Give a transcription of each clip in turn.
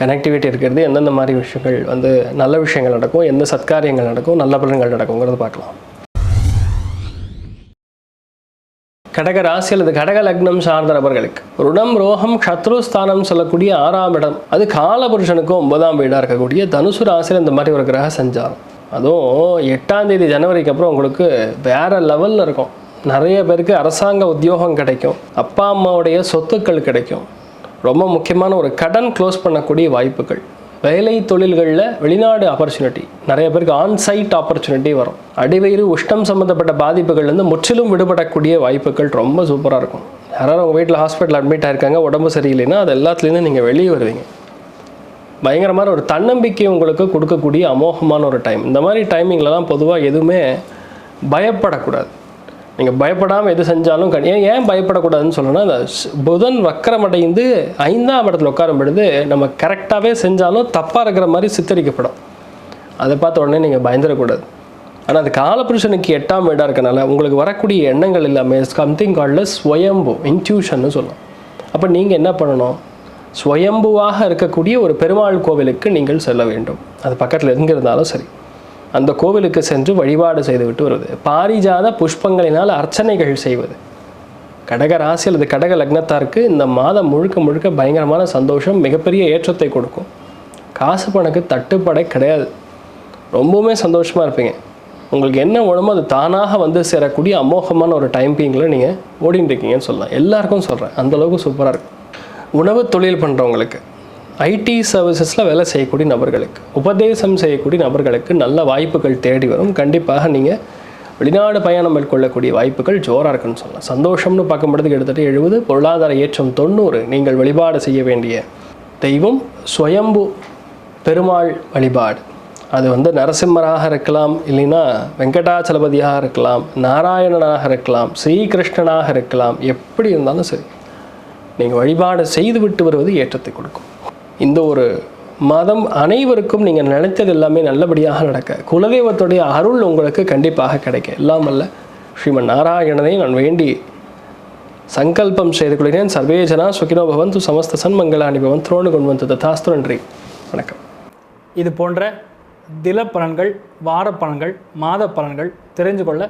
Connectivity இருக்கிறது எந்தெந்த மாதிரி விஷயங்கள் வந்து நல்ல விஷயங்கள் நடக்கும் எந்த சத்காரியங்கள் நடக்கும் நல்ல பலன்கள் நடக்குங்கிறத பார்க்கலாம். கடக ராசி அல்லது கடக லக்னம் சார்ந்த நபர்களுக்கு ருணம் ரோகம் சத்ருஸ்தானம் சொல்லக்கூடிய ஆறாம் இடம் அது காலபுருஷனுக்கும் ஒன்பதாம் வீடாக இருக்கக்கூடிய தனுசு ராசியில் இந்த மாதிரி ஒரு கிரக சஞ்சாரம். அதுவும் எட்டாம் தேதி ஜனவரிக்கு அப்புறம் உங்களுக்கு வேற லெவலில் இருக்கும். நிறைய பேருக்கு அரசாங்க உத்தியோகம் கிடைக்கும். அப்பா அம்மாவுடைய சொத்துக்கள் கிடைக்கும். ரொம்ப முக்கியமான ஒரு கடன் க்ளோஸ் பண்ணக்கூடிய வாய்ப்புகள். வேலை தொழில்களில் வெளிநாடு ஆப்பர்ச்சுனிட்டி நிறைய பேருக்கு ஆன்சைட் ஆப்பர்ச்சுனிட்டி வரும். அடிவயிறு உஷ்ணம் சம்மந்தப்பட்ட பாதிப்புகள்லேருந்து முற்றிலும் விடுபடக்கூடிய வாய்ப்புகள் ரொம்ப சூப்பராக இருக்கும். யாராவது உங்கள் வீட்டில் ஹாஸ்பிட்டல் அட்மிட் ஆயிருக்காங்க உடம்பு சரியில்லைன்னா அது எல்லாத்துலேருந்து நீங்கள் வெளியே வருவீங்க. பயங்கரமான ஒரு தன்னம்பிக்கை உங்களுக்கு கொடுக்கக்கூடிய அமோகமான ஒரு டைம் இந்த மாதிரி டைமிங்லலாம் பொதுவாக எதுவுமே பயப்படக்கூடாது. நீங்கள் பயப்படாமல் எது செஞ்சாலும் கண் ஏன் ஏன் பயப்படக்கூடாதுன்னு சொல்லணும்னா அந்த புதன் வக்கரமடைந்து ஐந்தாம் இடத்துல உட்காரும் பொழுது நம்ம கரெக்டாகவே செஞ்சாலும் தப்பாக இருக்கிற மாதிரி சித்தரிக்கப்படும். அதை பார்த்த உடனே நீங்கள் பயந்துடக்கூடாது. ஆனால் அது காலபுருஷனுக்கு எட்டாம் வீடாக இருக்கனால உங்களுக்கு வரக்கூடிய எண்ணங்கள் எல்லாமே சம்திங் கால்ல ஸ்வயம்பு இன்ட்யூஷன்னு சொல்லலாம் அப்போ நீங்கள் என்ன பண்ணணும்? ஸ்வயம்புவாக இருக்கக்கூடிய ஒரு பெருமாள் கோவிலுக்கு நீங்கள் செல்ல வேண்டும். அது பக்கத்தில் எங்கே இருந்தாலும் சரி. அந்த கோவிலுக்கு சென்று வழிபாடு செய்துவிட்டு வருவது. பாரிஜாத புஷ்பங்களினால் அர்ச்சனைகள் செய்வது. கடக ராசி அல்லது கடக லக்னத்தாருக்கு இந்த மாதம் முழுக்க முழுக்க பயங்கரமான சந்தோஷம் மிகப்பெரிய ஏற்றத்தை கொடுக்கும். காசு பணக்கு தட்டுப்படை கிடையாது. ரொம்பவுமே சந்தோஷமாக இருப்பீங்க. உங்களுக்கு என்ன உடம்பு அது தானாக வந்து சேரக்கூடிய அமோகமான ஒரு டைம் பீங்கில் நீங்கள் ஓடிட்டு இருக்கீங்கன்னு சொல்லலாம். எல்லாருக்கும் சொல்கிறேன் அந்தளவுக்கு சூப்பராக இருக்கும் உணவு தொழில் பண்ணுறவங்களுக்கு ஐடி சர்வீசஸில் வேலை செய்யக்கூடிய நபர்களுக்கு உபதேசம் செய்யக்கூடிய நபர்களுக்கு நல்ல வாய்ப்புகள் தேடி வரும். கண்டிப்பாக நீங்கள் வெளிநாடு பயணம் மேற்கொள்ளக்கூடிய வாய்ப்புகள் ஜோராக இருக்குன்னு சொல்லலாம். சந்தோஷம்னு பார்க்கும்பொழுது கிட்டத்தட்ட எழுபது பொருளாதார ஏற்றம் தொண்ணூறு நீங்கள் வழிபாடு செய்ய வேண்டிய தெய்வம் சுயம்பு பெருமாள் வழிபாடு. அது வந்து நரசிம்மராக இருக்கலாம் இல்லைன்னா வெங்கடாச்சலபதியாக இருக்கலாம் நாராயணனாக இருக்கலாம் ஸ்ரீகிருஷ்ணனாக இருக்கலாம் எப்படி இருந்தாலும் சரி. நீங்கள் வழிபாடு செய்து விட்டு வருவது ஏற்றத்தை கொடுக்கும். இந்த ஒரு மாதம் அனைவருக்கும் நீங்கள் நினைத்தது எல்லாமே நல்லபடியாக நடக்க. குலதெய்வத்துடைய அருள் உங்களுக்கு கண்டிப்பாக கிடைக்க. இல்லாமல்ல ஸ்ரீமன் நாராயணனை நான் வேண்டி சங்கல்பம் செய்து கொள்கிறேன். சர்வேஜனா சுகினோ பவந்து சமஸ்த சன்மங்களாணி பவன் துரோணு கொண்டு வந்து ததாஸ்து நன்றி. வணக்கம். இது போன்ற தில பலன்கள் வார பலன்கள் மாத பலன்கள் தெரிஞ்சு கொள்ள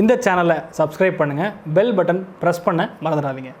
இந்த சேனலை சப்ஸ்கிரைப் பண்ணுங்கள் பெல் பட்டன் ப்ரெஸ் பண்ண மறந்துடாதீங்க.